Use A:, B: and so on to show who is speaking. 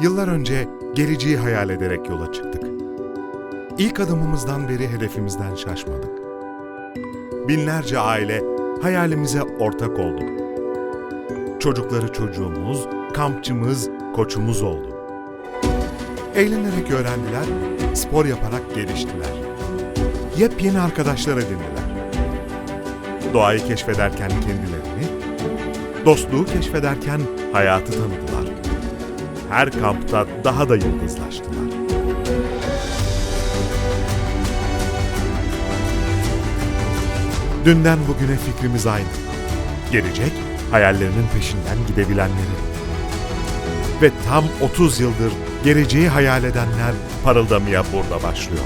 A: Yıllar önce geleceği hayal ederek yola çıktık. İlk adımımızdan beri hedefimizden şaşmadık. Binlerce aile hayalimize ortak oldu. Çocukları çocuğumuz, kampçımız, koçumuz oldu. Eğlenerek öğrendiler, spor yaparak geliştiler. Yepyeni arkadaşlar edindiler. Doğayı keşfederken kendilerini, dostluğu keşfederken hayatı tanıdılar. Her kampta daha da yıldızlaştılar. Dünden bugüne fikrimiz aynı. Gelecek, hayallerinin peşinden gidebilenleri. Ve tam 30 yıldır geleceği hayal edenler parıldamaya burada başlıyor.